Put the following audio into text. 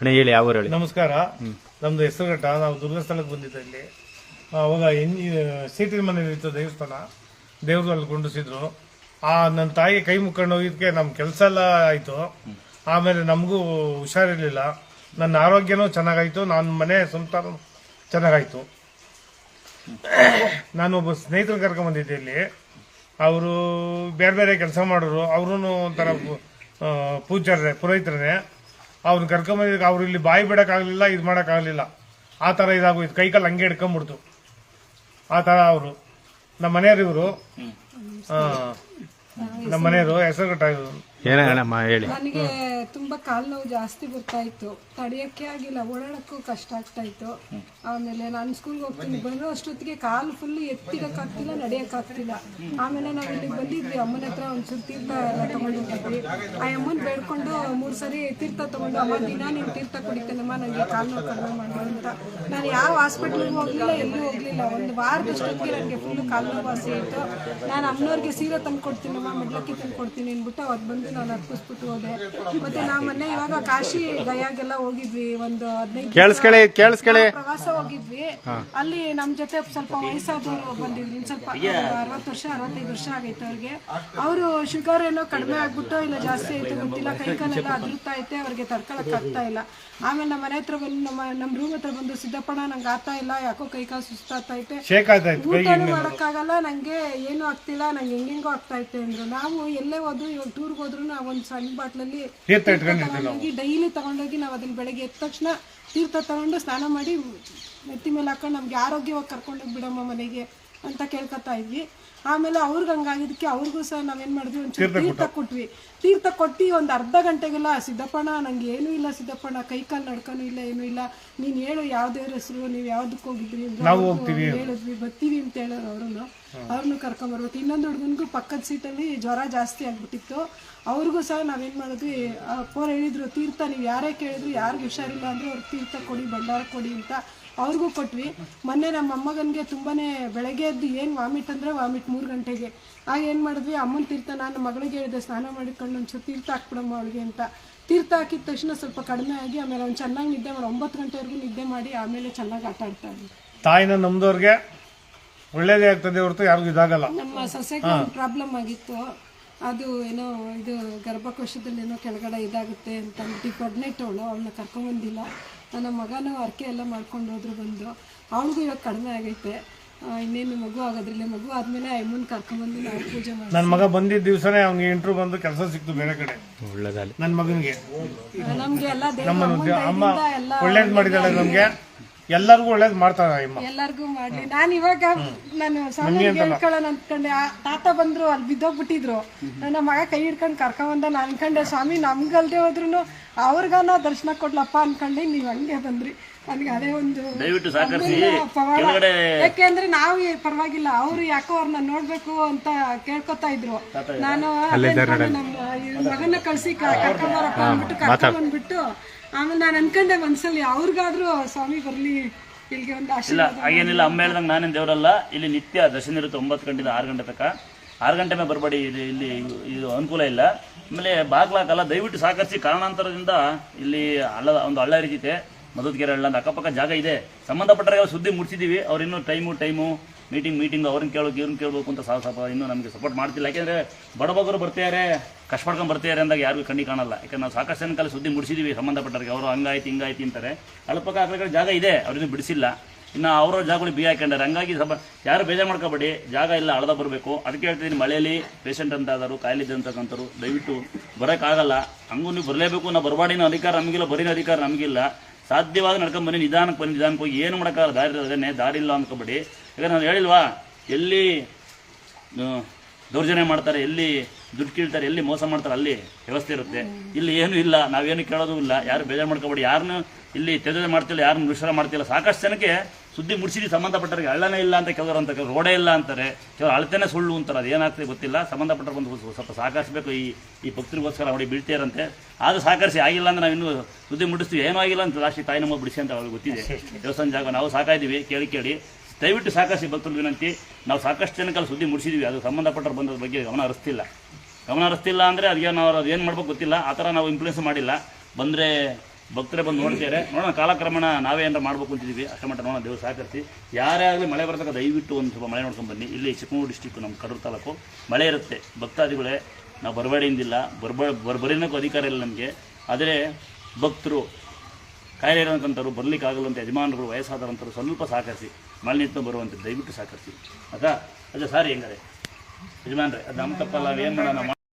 ಹೇಳಿ, ಯಾವ ಹೇಳಿ ನಮಸ್ಕಾರ. ನಮ್ದು ಹೆಸರುಘಟ್ಟ. ನಾವು ದುರ್ಗಸ್ಥಳಕ್ಕೆ ಬಂದಿದ್ದೆ ಇಲ್ಲಿ. ಅವಾಗ ಎಂಜಿ ಸೀಟಿನ ಮನೇಲಿ ಇತ್ತು ದೇವಸ್ಥಾನ ದೇವ್ರಲ್ಲಿ ಕುಂಡಿಸಿದ್ರು ಆ ನನ್ನ ತಾಯಿ ಕೈ ಮುಕ್ಕೊಂಡು ಹೋಗಿದ್ಕೆ ನಮ್ಮ ಕೆಲಸ ಎಲ್ಲ ಆಯಿತು. ಆಮೇಲೆ ನಮಗೂ ಹುಷಾರಿರಲಿಲ್ಲ. ನನ್ನ ಆರೋಗ್ಯನೂ ಚೆನ್ನಾಗಾಯಿತು. ನನ್ನ ಮನೆ ಸಂಸಾರ ಚೆನ್ನಾಗಾಯಿತು. ನಾನು ಒಬ್ಬ ಸ್ನೇಹಿತರು ಕರ್ಕೊಂಡ್ ಬಂದಿದ್ದೆ ಇಲ್ಲಿ. ಅವರು ಬೇರೆ ಬೇರೆ ಕೆಲಸ ಮಾಡೋರು ಅವರು ಒಂಥರ ಪೂಜಾರ್ರೆ ಪುರೋಹಿತರೇ ಅವ್ರನ್ನ ಕರ್ಕೊಂಬಂದಿದ್ದಕ್ಕೆ ಅವ್ರು ಇಲ್ಲಿ ಬಾಯಿ ಬಿಡೋಕ್ಕಾಗಲಿಲ್ಲ ಇದು ಮಾಡೋಕ್ಕಾಗಲಿಲ್ಲ. ಆ ಥರ ಇದಾಗೋಯ್ತು ಕೈ ಕಾಲು ಹಂಗೆ ಹಿಡ್ಕೊಂಬಿಡ್ತು. ಆ ಥರ ಅವರು. ನಮ್ಮ ಮನೆಯವರು ಇವರು. ನಮ್ಮ ಮನೆಯವರು ಹೆಸರು ಇವರು. ಏನಮ್ಮ ಹೇಳಿ. ನನಗೆ ತುಂಬಾ ಕಾಲು ನೋವು ಜಾಸ್ತಿ ಬರ್ತಾ ಇತ್ತು. ತಡೆಯಕ್ಕೆ ಆಗಿಲ್ಲ, ಓಡಾಡಕ್ಕೂ ಕಷ್ಟ ಆಗ್ತಾ ಇತ್ತು. ಆಮೇಲೆ ನಾನು ಸ್ಕೂಲ್ಗೆ ಹೋಗ್ತೀನಿ ಬರೋ ಅಷ್ಟೊತ್ತಿಗೆ ಕಾಲು ಫುಲ್ ಎತ್ತಿಡಕ್ಕಾಗ್ತಿಲ್ಲ ನಡೆಯಕ್ಕಾಗ್ತಿಲ್ಲ. ಆಮೇಲೆ ನಾವು ಇಲ್ಲಿ ಬಂದಿದ್ವಿ, ಅಮ್ಮನ ಹತ್ರ ಒಂಚೂರು ತೀರ್ಥ ಎಲ್ಲ ಆ ಅಮ್ಮನ ಬೇಡ್ಕೊಂಡು ಮೂರು ಸರಿ ತೀರ್ಥ ತಗೊಂಡು, ಅಮ್ಮ, ದಿನ ನೀವು ತೀರ್ಥ ಕುಡಿತೇನಮ್ಮ ನನಗೆ ಕಾಲು ನೋವು ಕಡಿಮೆ ಮಾಡು ಅಂತ. ನಾನು ಯಾವ ಹಾಸ್ಪಿಟ್ಲಿಗೆ ಹೋಗ್ಲಿಲ್ಲ, ಎಲ್ಲೂ ಹೋಗ್ಲಿಲ್ಲ. ಒಂದು ವಾರದಷ್ಟೊತ್ತಿಗೆ ನನಗೆ ಫುಲ್ ಕಾಲು ನೋವು ವಾಸಿ ಆಯಿತು. ನಾನು ಅಮ್ಮನವ್ರಿಗೆ ಸೀರೆ ತಂದು ಕೊಡ್ತೀನಮ್ಮ ಮೆಡ್ಲಕ್ಕಿ ತಂದು ಕೊಡ್ತೀನಿ ಅಂದ್ಬಿಟ್ಟು ಅವತ್ತು ಬಂದು ನಾನು ಅರ್ಪಿಸ್ಬಿಟ್ಟು ಹೋದೆ. ಮತ್ತೆ ನಾವು ಮೊನ್ನೆ ಇವಾಗ ಕಾಶಿ ಗಯಾಗೆಲ್ಲ ಹೋಗಿದ್ವಿ ಒಂದು ಹದಿನೈದು ಕೇಳಿಸ್ಕೊಳ್ಳಿ ಕೇಳಿಸ್ಕೊಳ್ಳಿ. ಪ್ರವಾಸ ಹೋಗಿದ್ವಿ. ಅಲ್ಲಿ ನಮ್ ಜೊತೆ ಸ್ವಲ್ಪ ವಯಸ್ಸಾದವರು ಬಂದಿದ್ರು ಸ್ವಲ್ಪ ಅರವತ್ತು ವರ್ಷ ಅರವತ್ತೈದು ವರ್ಷ ಆಗೈತೆ ಅವ್ರಿಗೆ. ಅವರು ಶುಗರ್ ಏನೋ ಕಡಿಮೆ ಆಗ್ಬಿಟ್ಟು ಇಲ್ಲ ಜಾಸ್ತಿ ಆಯ್ತು ಗೊತ್ತಿಲ್ಲ ಕೈ ಕಾಲೆಲ್ಲ ಅದುರ್ತಾ ಐತೆ ಅವ್ರಿಗೆ ತಡ್ಕೊಳಕ್ ಆಗ್ತಾ ಇಲ್ಲ. ಆಮೇಲೆ ನಮ್ಮ ಮನೆ ಹತ್ರ ಬಂದು ನಮ್ಮ ನಮ್ ರೂಮ್ ಹತ್ರ ಬಂದು ಸಿದ್ದಪ್ಪಣ್ಣ ನಂಗೆ ಆಗ್ತಾ ಇಲ್ಲ ಯಾಕೋ ಕೈ ಕಾಲು ಸುಸ್ತಾಗ್ತಾ ಐತೆ. ಊಟನೂ ಮಾಡೋಕ್ಕಾಗಲ್ಲ ನಂಗೆ ಏನು ಆಗ್ತಿಲ್ಲ ನಂಗೆ ಹೆಂಗೆಂಗೋ ಆಗ್ತಾ ಐತೆ ಅಂದ್ರು. ನಾವು ಎಲ್ಲೇ ಹೋದ್ರು ಇವಾಗ ಟೂರ್ಗೆ ಹೋದ್ರು ಒಂದು ಸಣ್ಣ ಬಾಟ್ಲಲ್ಲಿ ತಗೊಂಡೋಗಿ ಡೈಲಿ ತಗೊಂಡೋಗಿ ನಾವು ಅದನ್ನ ಬೆಳಗ್ಗೆ ಎದ್ದ ತಕ್ಷಣ ತೀರ್ಥ ತಗೊಂಡು ಸ್ನಾನ ಮಾಡಿ ನೆತ್ತಿ ಮೇಲೆ ಹಾಕೊಂಡು ನಮ್ಗೆ ಆರೋಗ್ಯವಾಗಿ ಕರ್ಕೊಂಡೋಗಿ ಬಿಡಮ್ಮ ಮನೆಗೆ. ಅಂತ ಕೇಳ್ಕೊತಾ ಇದ್ವಿ. ಆಮೇಲೆ ಅವ್ರಿಗೆ ಹಂಗಾಗಿದ್ದಕ್ಕೆ ಅವ್ರಿಗೂ ಸಹ ನಾವೇನ್ ಮಾಡಿದ್ವಿ? ಒಂಚೂರು ತೀರ್ಥ ಕೊಟ್ವಿ. ತೀರ್ಥ ಕೊಟ್ಟು ಒಂದು ಅರ್ಧ ಗಂಟೆಗೆಲ್ಲ ಸಿದ್ದಪ್ಪಣ್ಣ ನಂಗೆ ಏನೂ ಇಲ್ಲ ಸಿದ್ದಪ್ಪಣ್ಣ. ಕೈ ಕಾಲು ನಡ್ಕೊಂಡು ಇಲ್ಲ ಏನೂ ಇಲ್ಲ. ನೀನು ಹೇಳು ಯಾವ ದೇವ್ರ ಹೆಸರು ನೀವು ಯಾವ್ದಕ್ಕೆ ಹೋಗಿದ್ರಿ ಹೇಳಿದ್ವಿ. ಬರ್ತೀವಿ ಅಂತ ಹೇಳೋರು ಅವ್ರನ್ನು ಅವ್ರನ್ನೂ ಕರ್ಕೊಂಬರ್ಬೇಕು ಇನ್ನೊಂದು ಹುಡುಗನಿಗೂ ಪಕ್ಕದ ಸೀಟಲ್ಲಿ ಜ್ವರ ಜಾಸ್ತಿ ಆಗ್ಬಿಟ್ಟಿತ್ತು. ಅವ್ರಿಗೂ ಸಹ ನಾವೇನು ಮಾಡಿದ್ವಿ? ಫೋನ್ ಹೇಳಿದ್ರು ತೀರ್ಥ ನೀವು ಯಾರೇ ಕೇಳಿದ್ರು ಯಾರಿಗೆ ಹುಷಾರಿಲ್ಲ ಅಂದ್ರೆ ಅವ್ರಿಗೆ ತೀರ್ಥ ಕೊಡಿ ಭಂಡಾರ ಕೊಡಿ ಅಂತ. ಅವ್ರಿಗೂ ಕೊಟ್ವಿ. ಮೊನ್ನೆ ನಮ್ಮ ಅಮ್ಮಗನ್ಗೆ ತುಂಬಾನೇ ಬೆಳಗ್ಗೆ ಎದ್ದು ಏನು ವಾಮಿಟ್ ಅಂದ್ರೆ ವಾಮಿಟ್ ಮೂರು ಗಂಟೆಗೆ. ಆಗ ಏನು ಮಾಡಿದ್ವಿ? ಅಮ್ಮನ ತೀರ್ಥ ನಾನು ಮಗಳಿಗೆ ಹೇಳಿದೆ ಸ್ನಾನ ಮಾಡಿಕೊಂಡು ಒಂಚೂರು ತೀರ್ಥ ಹಾಕ್ಬಿಡಮ್ಮ ಅವಳಿಗೆ ಅಂತ. ತೀರ್ಥ ಹಾಕಿದ ತಕ್ಷಣ ಸ್ವಲ್ಪ ಕಡಿಮೆ ಆಗಿ ಆಮೇಲೆ ಅವ್ನು ಚೆನ್ನಾಗಿ ನಿದ್ದೆ ಮಾಡಿ ಒಂಬತ್ತು ಗಂಟೆವರೆಗೂ ನಿದ್ದೆ ಮಾಡಿ ಆಮೇಲೆ ಚೆನ್ನಾಗಿ ಆಟ ಆಡ್ತಾ ಇದ್ವಿ ತಾಯಿನ ನಮ್ದವ್ರಿಗೆ ಒಳ್ಳೇದೇ ಆಗ್ತದೆ ಹೊರತು ಯಾರಿಗೂ ಇದಾಗಲ್ಲ. ನಮ್ಮ ಸೊಸೆಗೆ ಒಂದು ಪ್ರಾಬ್ಲಮ್ ಆಗಿತ್ತು. ಅದು ಏನೋ ಇದು ಗರ್ಭಕೋಶದಲ್ಲಿ ಏನೋ ಕೆಳಗಡೆ ಇದಾಗುತ್ತೆ ಅಂತ ಅಂದ್ಬಿಟ್ಟು ಪ್ರೆಗ್ನೆಂಟ್ ಅವಳು ಅವಳನ್ನ ಕರ್ಕೊಂಬಂದಿಲ್ಲ ನನ್ನ ಮಗನೂ ಅರ್ಕೆ ಎಲ್ಲ ಮಾಡ್ಕೊಂಡು ಹೋದ್ರು ಬಂದು. ಅವಳಿಗೂ ಇವಾಗ ಕಡಿಮೆ ಆಗೈತೆ. ಇನ್ನೇನು ಮಗು ಆಗೋದ್ರಲ್ಲಿ. ಮಗು ಆದ್ಮೇಲೆ ಅಮ್ಮನ ಕರ್ಕೊಂಬಂದು ನಾವು ಪೂಜೆ ಮಾಡಿ ನನ್ನ ಮಗ ಬಂದಿದ್ದ ದಿವಸನೇ ಅವ್ನಿಗೆ ಇಂಟ್ರೂ ಬಂದು ಕೆಲಸ ಸಿಕ್ತು ಬೇರೆ ಕಡೆ. ಒಳ್ಳೇದಾಗಲಿ. ನನ್ನ ಮಗನಿಗೆ. ನಮಗೆ ಎಲ್ಲ ದೇವ್ರ ಅಮ್ಮ ಎಲ್ಲ ಒಳ್ಳೇದು ಮಾಡಿದಾಳೆ ನಮಗೆ. ಎಲ್ಲರಿಗೂ ಒಳ್ಳೇದು ಮಾಡ್ತಾರ ಅಮ್ಮ. ಎಲ್ಲರಿಗೂ ಮಾಡ್ಲಿ. ನಾನು ಇವಾಗ ನಾನು ಸ್ವಾಮಿ ಹೇಳ್ಕೊಳ್ಳೋಣ ಅನ್ಕೊಂಡೆ. ಆ ತಾತ ಬಂದ್ರು ಅಲ್ಲಿ ಬಿದ್ದೋಗ್ಬಿಟ್ಟಿದ್ರು. ನನ್ನ ಮಗ ಕೈ ಹಿಡ್ಕೊಂಡು ಕರ್ಕೊಂಬಂದ ನಾನು ಅನ್ಕೊಂಡೆ ಸ್ವಾಮಿ ನಮ್ಗಲ್ದೆ ಹೋದ್ರು ಅವ್ರಿಗಾನ ದರ್ಶನ ಕೊಡ್ಲಪ್ಪ ಅನ್ಕೊಂಡೆ ನೀವ್ ಹಂಗೆ ಬಂದ್ರಿ. ನನಗೆ ಅದೇ ಒಂದು ದಯವಿಟ್ಟು ಸಹಕರಿಸಿ. ಪವಾಡ. ಕೆಳಗಡೆ ಯಾಕೆಂದ್ರೆ ನಾವು ಪರವಾಗಿಲ್ಲ ಅವ್ರು ಯಾಕೋ ಅವ್ರನ್ನ ನೋಡ್ಬೇಕು ಅಂತ ಕೇಳ್ಕೊತಾ ಇದ್ರು. ನಾನು ನಮ್ಮ ಮಗನ ಕಳ್ಸಿ ಕ- ಅಂದ್ಬಿಟ್ಟು ಕರ್ಕೊಂಡ್ ಕರ್ಕೊಂಡ್ಬಂದ್ಬಿಟ್ಟು ಆಮೇಲೆ ನಾನು ಅನ್ಕೊಂಡೆ ಮನ್ಸಲ್ಲಿ ಅವ್ರಿಗಾದ್ರೂ ಸ್ವಾಮಿ ಬರ್ಲಿ ಇಲ್ಲಿಗೆ ಒಂದು ಇಲ್ಲ ಆಶೀರ್ವಾದ. ಹಾಗೇನಿಲ್ಲ ಅಮ್ಮ ಹೇಳ್ದಂಗೆ ನಾನೇನು ದೇವರಲ್ಲ ಇಲ್ಲಿ ನಿತ್ಯ ದರ್ಶನ ಇರುತ್ತೆ ಒಂಬತ್ತು ಗಂಟೆಯಿಂದ ಆರು ಗಂಟೆ ತನಕ. ಆರು ಗಂಟೆ ಮೇಲೆ ಬರಬೇಡಿ, ಇಲ್ಲಿ ಇಲ್ಲಿ ಇದು ಅನುಕೂಲ ಇಲ್ಲ. ಆಮೇಲೆ ಬಾಗ್ಲಾಕಲ್ಲ, ದಯವಿಟ್ಟು ಸಹಕರಿಸಿ ಕಾರಣಾಂತರದಿಂದ ಇಲ್ಲಿ ಹಳ್ಳ ಒಂದು ಹಳ್ಳ ಹರಿಜಿತೆ ಮದುವೆಗೆರೆ ಹಳ್ಳ ಅಕ್ಕಪಕ್ಕ ಜಾಗ ಇದೆ. ಸಂಬಂಧಪಟ್ಟರೆ ಸುದ್ದಿ ಮುಟ್ಸಿದ್ದೀವಿ ಅವ್ರು ಇನ್ನೂ ಟೈಮು ಟೈಮು ಮೀಟಿಂಗ್ ಮೀಟಿಂಗ್ ಅವ್ರನ್ನ ಕೇಳೋಕೆ, ಇವ್ರನ್ನ ಕೇಳಬೇಕು ಅಂತ ಸಾವು ಇನ್ನೂ ನಮಗೆ ಸಪೋರ್ಟ್ ಮಾಡ್ತಿಲ್ಲ. ಯಾಕೆಂದರೆ ಬಡಬಗರು ಬರ್ತಾರೆ ಕಷ್ಟಪಡ್ಕೊಂಡು ಬರ್ತಾರೆ ಅಂದಾಗ ಯಾರಿಗೂ ಕಣ್ಣಿ ಕಾಣಲ್ಲ. ಯಾಕಂದ್ರೆ ನಾವು ಸಾಕಷ್ಟು ಕಾಲ ಸುದ್ದಿ ಮುಡಿಸಿದ್ದೀವಿ ಸಂಬಂಧಪಟ್ಟರಿಗೆ ಅವರು ಹಂಗಾಯ್ತು, ಹಿಂಗಾಯ್ತು ಅಂತಾರೆ. ಅಳಪಕ್ಕ ಕಡೆ ಜಾಗ ಇದೆ ಅವ್ರಿನ್ನೂ ಬಿಡಿಸಿಲ್ಲ. ಇನ್ನು ಅವರ ಜಾಗಗಳು ಬಿ ಹಾಕೊಂಡಾರೆ ಹಂಗಾಗಿ ಸ್ವಲ್ಪ ಯಾರು ಬೇಜಾರು ಮಾಡ್ಕೋಬೇಡಿ. ಜಾಗ ಇಲ್ಲ ಅಳದ ಬರಬೇಕು. ಅದಕ್ಕೆ ಹೇಳ್ತಿದ್ದೀನಿ ಮಳೆಯಲ್ಲಿ ಪೇಷಂಟ್ ಅಂತ ಆದರು ಕಾಯಿಲೆ ಅಂತಕ್ಕಂಥವ್ರು, ದಯವಿಟ್ಟು ಬರೋಕ್ಕಾಗಲ್ಲ. ಹಂಗೂ ನೀವು ಬರಲೇಬೇಕು ನಾವು ಬರಬಾಡಿನ ಅಧಿಕಾರ ನಮಗಿಲ್ಲ, ಬರೀನ ಅಧಿಕಾರ ನಮಗಿಲ್ಲ. ಸಾಧ್ಯವಾಗಿ ನಡ್ಕೊಂಡ್ ಬನ್ನಿ, ನಿಧಾನಕ್ಕೆ ಬನ್ನಿ, ನಿಧಾನಕ್ಕೆ ಹೋಗಿ. ಏನು ಮಾಡೋಕ್ಕಾಗಲ್ಲ, ದಾರಿ ಅದೇನೆ ದಾರಿ ಇಲ್ಲ ಅಂದ್ಕೊಬೇಡಿ. ಯಾಕಂದ್ರೆ ನಾನು ಹೇಳಿಲ್ವಾ, ಎಲ್ಲಿ ದೌರ್ಜನ್ಯ ಮಾಡ್ತಾರೆ, ಎಲ್ಲಿ ದುಡ್ಡು ಕೀಳ್ತಾರೆ, ಎಲ್ಲಿ ಮೋಸ ಮಾಡ್ತಾರೆ, ಅಲ್ಲಿ ವ್ಯವಸ್ಥೆ ಇರುತ್ತೆ. ಇಲ್ಲಿ ಏನೂ ಇಲ್ಲ, ನಾವೇನು ಕೇಳೋದು ಇಲ್ಲ. ಯಾರು ಬೇಜಾರು ಮಾಡ್ಕೋಬೇಡಿ. ಯಾರನ್ನು ಇಲ್ಲಿ ತೆಗೆದ ಮಾಡ್ತಿಲ್ಲ, ಯಾರನ್ನು ದುಷ್ಕರ ಮಾಡ್ತಿಲ್ಲ. ಸಾಕಷ್ಟು ಜನಕ್ಕೆ ಸುದ್ದಿ ಮುಡಿಸಿದಿ ಸಂಬಂಧಪಟ್ಟರಿಗೆ ಅಳ್ಳನೇ ಇಲ್ಲ ಅಂತ ಕೆಲವರು ಅಂತ ಕೆಲವರು ರೋಡೇ ಇಲ್ಲ ಅಂತಾರೆ. ಕೆಲವರು ಅಳತೆನೇ ಸುಳ್ಳು ಅಂತಾರೆ ಅದು ಏನಾಗ್ತದೆ ಗೊತ್ತಿಲ್ಲ. ಸಂಬಂಧಪಟ್ಟರು ಬಂದು ಸ್ವಲ್ಪ- ಸಹಕರಿಸಬೇಕು ಈ ಈ ಭಕ್ತರಿಗೋಸ್ಕರ ಅವಡಿ ಬೀಳ್ತೀರಂತೆ ಆದರೂ ಸಹಕರಿಸಿ ಆಗಿಲ್ಲ ಅಂದ್ರೆ ನಾವು ಇನ್ನೂ ಸುದ್ದಿ ಮುಡಿಸ್ತೀವಿ. ಏನೂ ಆಗಿಲ್ಲ ಅಂತ ಲಾಸ್ಟಿಗೆ ತಾಯಿ ನಮ್ಮ ಬಿಡಿಸಿ ಅಂತ ಅವ್ರಿಗೆ ಗೊತ್ತಿದೆ. ದೇವಸ್ಥಾನ ಜಾಗ ನಾವು ಸಾಕಾಯಿದ್ದೀವಿ ಕೇಳಿ ಕೇಳಿ. ದಯವಿಟ್ಟು ಸಾಕಷ್ಟು ಭಕ್ತರು ವಿನಂತಿ. ನಾವು ಸಾಕಷ್ಟು ಜನಕ್ಕೆ ಸುದ್ದಿ ಮುಡಿಸಿದ್ವಿ. ಅದು ಸಂಬಂಧಪಟ್ಟರು ಬಂದ ಬಗ್ಗೆ ಗಮನ ಹರಿಸ್ತಿಲ್ಲ. ಗಮನ ಹರಿಸ್ತಿಲ್ಲ ಅಂದರೆ ಅದೇನು ನಾವು ಅದು ಏನು ಮಾಡ್ಬೇಕು ಗೊತ್ತಿಲ್ಲ. ಆ ಥರ ನಾವು ಇನ್ಫ್ಲೂಯೆನ್ಸ್ ಮಾಡಿಲ್ಲ. ಬಂದರೆ ಭಕ್ತರೇ ಬಂದು ನೋಡ್ತಾರೆ ನೋಡೋಣ, ಕಾಲಕ್ರಮಣ ನಾವೇ ಏನಾರ ಮಾಡ್ಬೇಕು ಅಂತಿದ್ದೀವಿ. ಅಷ್ಟ ಮಟ್ಟ ನೋಡೋಣ, ದೇವ್ರು ಸಹಕರಿಸಿ. ಯಾರೇ ಆಗಲಿ ಮಳೆ ಬರ್ತಕ್ಕ ದಯವಿಟ್ಟು ಒಂದು ಸ್ವಲ್ಪ ಮಳೆ ನೋಡ್ಕೊಂಡು ಬನ್ನಿ. ಇಲ್ಲಿ ಚಿಕ್ಕಮಗಳೂರು ಡಿಸ್ಟಿಕ್ ನಮ್ಮ ಕಡೂರು ತಾಲೂಕು ಮಳೆ ಇರುತ್ತೆ. ಭಕ್ತಾದಿಗಳೇ, ನಾವು ಬರಬೇಡಿಂದಿಲ್ಲ. ಬರ್ಬ ಬರ್ಬರಿನಕ್ಕೂ ಅಧಿಕಾರ ಇಲ್ಲ ನಮಗೆ. ಆದರೆ ಭಕ್ತರು ಕಾಯಿಲೆ ಇರೋಂಥವ್ರು ಬರಲಿಕ್ಕಾಗಲ್ಲ ಅಂತ ಯಜಮಾನರು ವಯಸ್ಸಾದಂಥವ್ರು ಸ್ವಲ್ಪ ಸಹಕರಿಸಿ. ಮಳೆ ನಿಂತು ಬರುವಂಥದ್ದು ದಯವಿಟ್ಟು ಸಹಕರಿಸಿ. ಅದಾ? ಅದೇ ಸಾರಿ ಹೆಂಗಾರೆ. ಯಜಮಾನ್ರೆ, ಅದು ನಮ್ಮ ತಪ್ಪಲ್ಲ ಏನು ಮಾಡೋಣ?